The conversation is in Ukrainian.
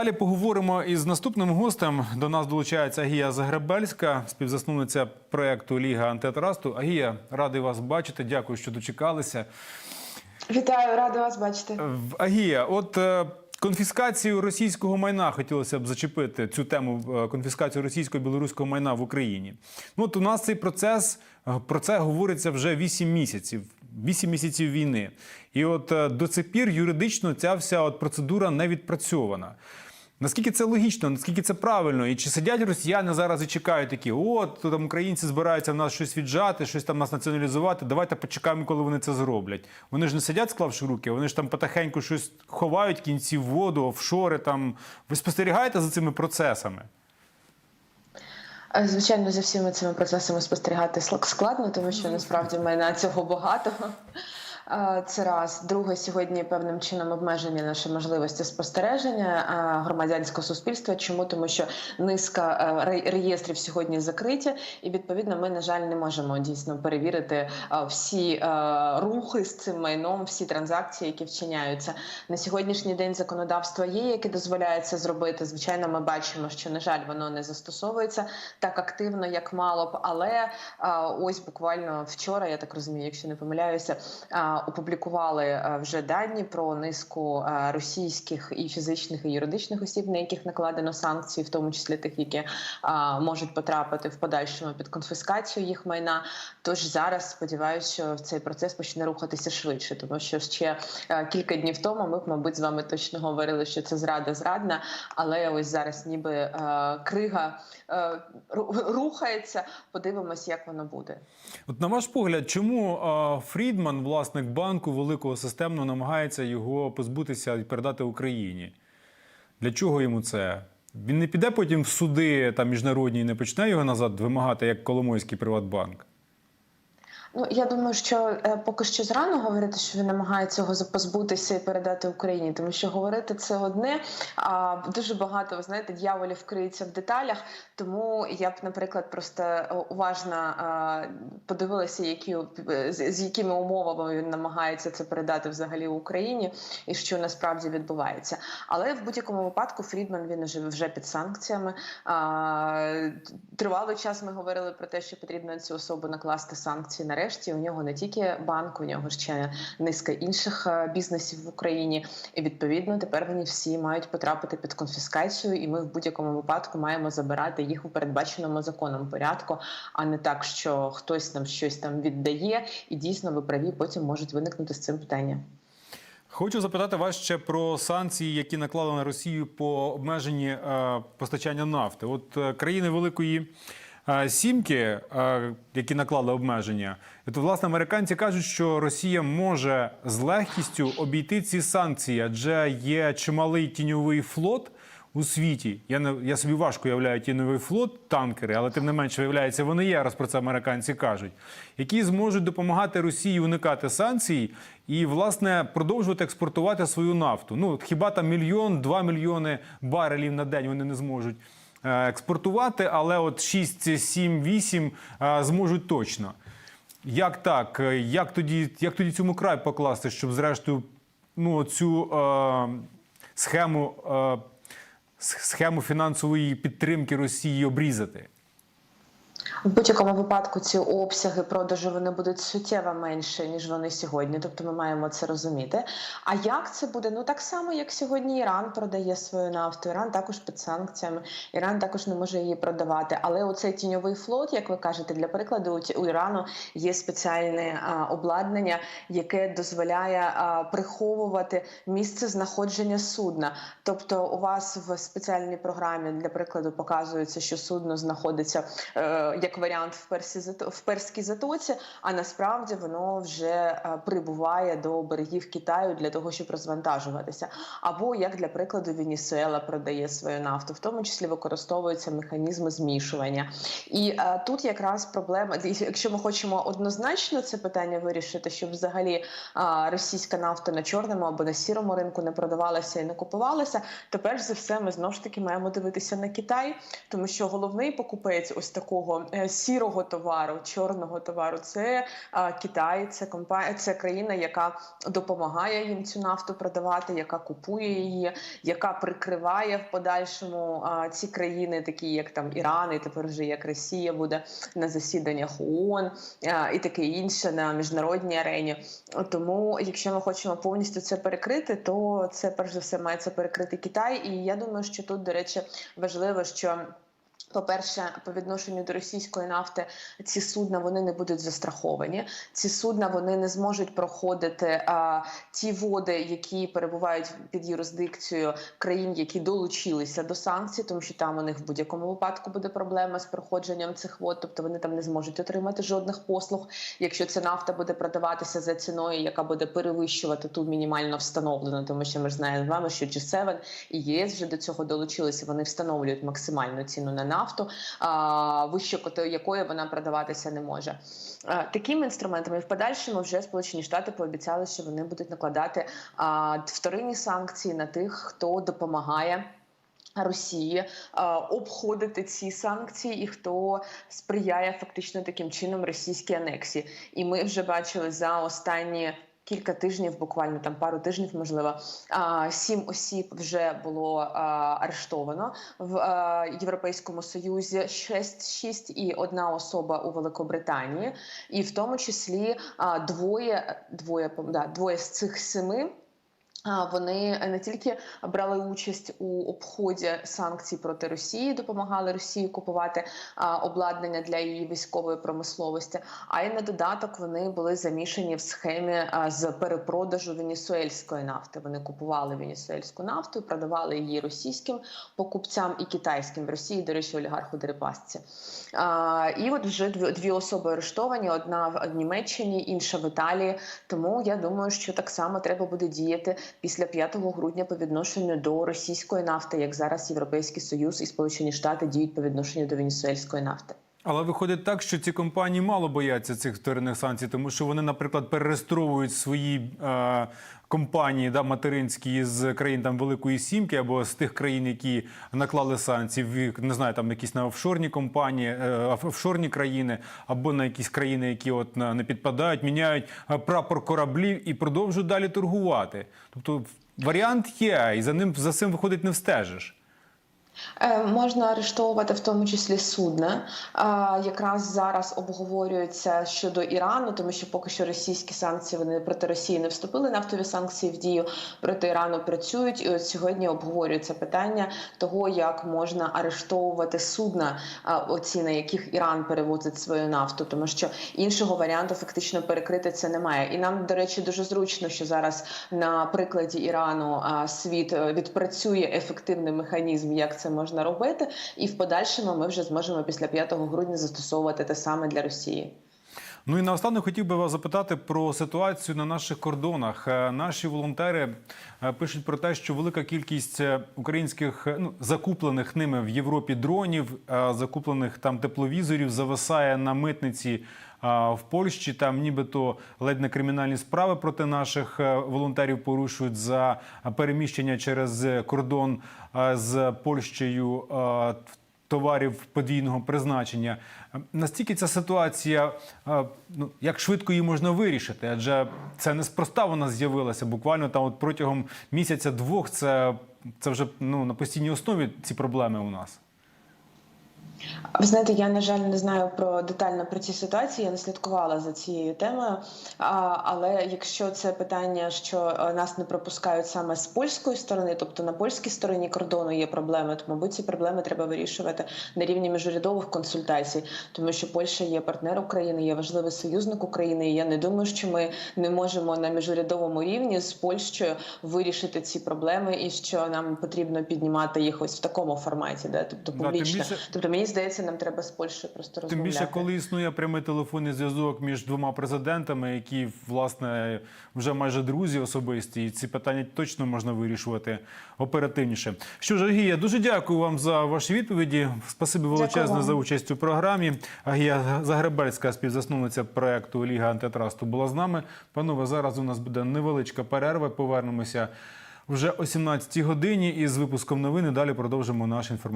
Далі поговоримо із наступним гостем. До нас долучається Агія Загребельська, співзасновниця проекту Ліга антитрасту. Агія, радий вас бачити. Дякую, що дочекалися. Вітаю, рада вас бачити. Агія, от е, конфіскацію російського майна хотілося б зачепити цю тему е, конфіскацію російського і білоруського майна в Україні. Ну от у нас цей процес е, про це говориться вже 8 місяців. 8 місяців війни. І от е, до цих пір юридично ця вся от процедура не відпрацьована. Наскільки це логічно, наскільки це правильно? І чи сидять росіяни зараз і чекають такі, от там українці збираються в нас щось віджати, щось там нас націоналізувати. Давайте почекаємо, коли вони це зроблять. Вони ж не сидять, склавши руки, вони ж там потихеньку щось ховають кінці в воду, офшори. Там ви спостерігаєте за цими процесами? Звичайно, за всіма цими процесами спостерігати складно, тому що насправді в мене цього багато. Це раз. Друге, сьогодні певним чином обмежені наші можливості спостереження громадянського суспільства. Чому? Тому що низка е, реєстрів сьогодні закриті, і відповідно ми, на жаль, не можемо дійсно перевірити е, всі е, рухи з цим майном, всі транзакції, які вчиняються. На сьогоднішній день законодавство є, яке дозволяє це зробити. Звичайно, ми бачимо, що на жаль, воно не застосовується так активно, як мало б. Але ось буквально вчора, я так розумію, якщо не помиляюся, опублікували вже дані про низку російських і фізичних і юридичних осіб, на яких накладено санкції, в тому числі тих, які можуть потрапити в подальшому під конфіскацію їх майна. Тож зараз сподіваюся, що цей процес почне рухатися швидше, тому що ще е, кілька днів тому ми б, мабуть, з вами точно говорили, що це зрада зрадна, але ось зараз ніби е, крига е, рухається. Подивимось, як воно буде. От на ваш погляд, чому е, Фрідман, власник банку великого системно, намагається його позбутися і передати Україні? Для чого йому це? Він не піде потім в суди там міжнародні і не почне його назад вимагати як Коломойський Приватбанк. Ну я думаю, що е, поки що зрано говорити, що він намагається цього позбутися і передати Україні, тому що говорити це одне. А дуже багато ви знаєте, дьяволів криється в деталях. Тому я б, наприклад, просто е, уважно е, подивилася, які з, якими умовами він намагається це передати взагалі Україні, і що насправді відбувається. Але в будь-якому випадку Фрідман він вже під санкціями. Тривалий час ми говорили про те, що потрібно на цю особу накласти санкції. Нарешті у нього не тільки банк, у нього ще низка інших е, бізнесів в Україні. І відповідно тепер вони всі мають потрапити під конфіскацію, і ми в будь-якому випадку маємо забирати їх у передбаченому законом порядку, а не так, що хтось нам щось там віддає, і дійсно ви праві, потім можуть виникнути з цим питання. Хочу запитати вас ще про санкції, які наклали на Росію по обмеженні е, постачання нафти. От е, країни Великої Сімки, які наклали обмеження, то власне американці кажуть, що Росія може з легкістю обійти ці санкції, адже є чималий тіньовий флот. У світі я не я собі важко уявляю тіньовий флот, танкери, але тим не менше виявляється, вони є, раз про це американці кажуть, які зможуть допомагати Росії уникати санкцій і власне продовжувати експортувати свою нафту. Ну хіба там мільйон, два мільйони барелів на день вони не зможуть експортувати, але от 6, 7, 8 е, зможуть точно. Як так? Е, Як тоді, як тоді цьому край покласти, щоб зрештою ну, цю е, схему, е, схему фінансової підтримки Росії обрізати? В будь-якому випадку ці обсяги продажу вони будуть суттєво менше ніж вони сьогодні. Тобто ми маємо це розуміти. А як це буде? Ну так само, як сьогодні Іран продає свою нафту. Іран також під санкціями. Іран також не може її продавати. Але оцей тіньовий флот, як ви кажете, для прикладу, у Ірану є спеціальне а, обладнання, яке дозволяє а, приховувати місце знаходження судна. Тобто, у вас в спеціальній програмі для прикладу показується, що судно знаходиться. Е, як варіант в Персі в перській затоці, а насправді воно вже е, прибуває до берегів Китаю для того, щоб розвантажуватися. Або як для прикладу, Венесуела продає свою нафту, в тому числі використовуються механізми змішування. І е, тут якраз проблема, якщо ми хочемо однозначно це питання вирішити, щоб взагалі е, російська нафта на чорному або на сірому ринку не продавалася і не купувалася, то перш за все ми знову ж таки маємо дивитися на Китай, тому що головний покупець ось такого е, сірого товару, чорного товару. Це Китай, це компанія, це країна, яка допомагає їм цю нафту продавати, яка купує її, яка прикриває в подальшому ці країни, такі як там Іран, і тепер вже як Росія буде на засіданнях ООН і таке інше на міжнародній арені. Тому, якщо ми хочемо повністю це перекрити, то це перш за все має це перекрити Китай. І я думаю, що тут, до речі, важливо, що. По-перше, по відношенню до російської нафти ці судна вони не будуть застраховані. Ці судна вони не зможуть проходити а, ті води, які перебувають під юрисдикцією країн, які долучилися до санкцій, тому що там у них в будь-якому випадку буде проблема з проходженням цих вод, тобто вони там не зможуть отримати жодних послуг. Якщо ця нафта буде продаватися за ціною, яка буде перевищувати ту мінімально встановлену, тому що ми ж знаємо з вами, що G7 і ЄС вже до цього долучилися. Вони встановлюють максимальну ціну на нафту, вище якої вона продаватися не може. Такими інструментами в подальшому вже Сполучені Штати пообіцяли, що вони будуть накладати вторинні санкції на тих, хто допомагає. Росії обходити ці санкції, і хто сприяє фактично таким чином російській анексії. І ми вже бачили за останні. Кілька тижнів, буквально там пару тижнів, можливо, сім осіб вже було арештовано в Європейському Союзі. Шесть, шість і одна особа у Великобританії, і в тому числі двоє, двоє, да, двоє з цих семи. Вони не тільки брали участь у обході санкцій проти Росії, допомагали Росії купувати обладнання для її військової промисловості, а й на додаток вони були замішані в схемі з перепродажу венесуельської нафти. Вони купували венесуельську нафту, продавали її російським покупцям і китайським в Росії, до речі, олігарху Дерипасці. І от вже дві особи арештовані: одна в Німеччині, інша в Італії. Тому я думаю, що так само треба буде діяти після 5 грудня по відношенню до російської нафти, як зараз Європейський Союз і Сполучені Штати діють по відношенню до венесуельської нафти. Але виходить так, що ці компанії мало бояться цих вторинних санкцій, тому що вони, наприклад, перереєстровують свої е, компанії да, материнські з країн там Великої Сімки або з тих країн, які наклали санкції, не знаю, там якісь на офшорні компанії, е, офшорні країни, або на якісь країни, які от на- не підпадають, міняють е, прапор кораблів і продовжують далі торгувати. Тобто варіант є, і за ним за цим виходить не встежиш. Е, Можна арештовувати в тому числі судна. Якраз зараз обговорюється щодо Ірану, тому що поки що російські санкції вони проти Росії не вступили. Нафтові санкції в дію проти Ірану працюють. І от сьогодні обговорюється питання того, як можна арештовувати судна, оці на яких Іран перевозить свою нафту, тому що іншого варіанту фактично перекрити це немає. І нам, до речі, дуже зручно, що зараз на прикладі Ірану світ е, відпрацює ефективний механізм, як це можна робити, і в подальшому ми вже зможемо після 5 грудня застосовувати те саме для Росії. Ну і наостанок хотів би вас запитати про ситуацію на наших кордонах. Е, Наші волонтери е, пишуть про те, що велика кількість е, українських ну, закуплених ними в Європі дронів, закуплених там тепловізорів зависає на митниці. В Польщі там нібито ледь не кримінальні справи проти наших волонтерів порушують за переміщення через кордон з Польщею е, товарів подвійного призначення. Настільки ця ситуація, е, ну як швидко її можна вирішити? Адже це неспроста вона з'явилася. Буквально там, от протягом місяця-двох, це, це вже ну на постійній основі ці проблеми у нас. Ви знаєте, я на жаль не знаю про детально про ці ситуації. Я не слідкувала за цією темою. А, але якщо це питання, що е, нас не пропускають саме з польської сторони, тобто на польській стороні кордону є проблеми, то мабуть ці проблеми треба вирішувати на рівні міжурядових консультацій, тому що Польща є партнер України, є важливий союзник України. І я не думаю, що ми не можемо на міжурядовому рівні з Польщею вирішити ці проблеми, і що нам потрібно піднімати їх ось в такому форматі, де тобто публічно. Тобто мені здається, нам треба з Польщею просто Тим більше, коли існує прямий телефонний зв'язок між двома президентами, які власне вже майже друзі особисті, і ці питання точно можна вирішувати оперативніше. Що ж, Агія, дуже дякую вам за ваші відповіді. Спасибі величезне за участь у програмі. Агія Загребельська, співзасновниця проекту Ліга антитрасту, була з нами. Панове, зараз у нас буде невеличка перерва. Повернемося вже о 17 годині із випуском новини. Далі продовжимо наш інформаційний.